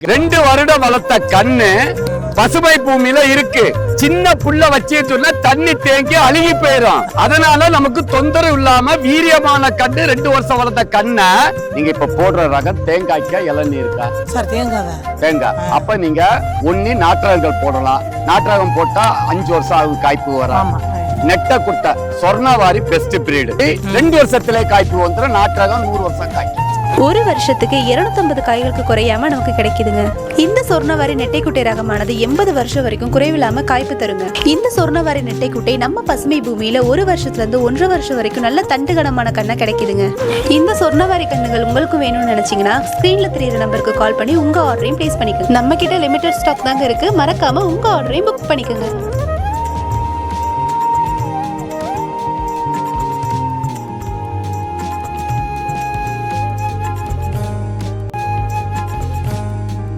ரெண்டு வருடம் வளர்த்த கண்ணு பசுமை பூமியில இருக்கு. சின்ன புல்ல வச்சுட்டுனா தண்ணி தேங்கி அழுகி போயிடும் அதனால நமக்கு தொந்தரவு இல்லாம வீரியமான கண்ணு ரெண்டு வருஷம் வளர்த்த கண்ணை நீங்க இப்ப போடுற ரகம் தேங்காய்க்கா இளநீருக்கா? சார் தேங்காய். அப்ப நீங்க ஒண்ணு நாற்றகங்கள் போடலாம். நாற்றகம் போட்டா அஞ்சு வருஷம் ஆகும் காய்ப்பு வர. ஆமா நெட்ட குட்டை சொர்ணவாரி பெஸ்ட் பிரீடு ரெண்டு வருஷத்திலே காய்ப்பு வந்துடும் நாற்றகம் நூறு வருஷம் காய்க்கும். ஒரு வருஷத்துக்கு 250 காய்களுக்கு குறையாம நமக்கு கிடைக்குதுங்க. இந்த சொர்ணவாரி நெட்டைக்குட்டை ரகமானது எண்பது வருஷம் வரைக்கும் குறைவில்லாம காய்ப்பு தருங்க. இந்த சொர்ணவாரி நெட்டைக்குட்டை நம்ம பசுமை பூமியில ஒரு வருஷத்துல இருந்து ஒன்றரை வருஷம் வரைக்கும் நல்ல தண்டுகனமான கண்ணா கிடைக்குதுங்க. இந்த சொர்ணவாரி கண்ணுகள் உங்களுக்கு வேணும்னு நினைச்சீங்கன்னா ஸ்கிரீன்ல தெரியுற நம்பருக்கு கால் பண்ணி உங்க ஆர்டரையும் பிளேஸ் பண்ணிக்கோங்க. நம்ம கிட்ட லிமிடெட் ஸ்டாக் தாங்க இருக்கு. மறக்காம உங்க ஆர்டரையும் புக் பண்ணிக்கோங்க.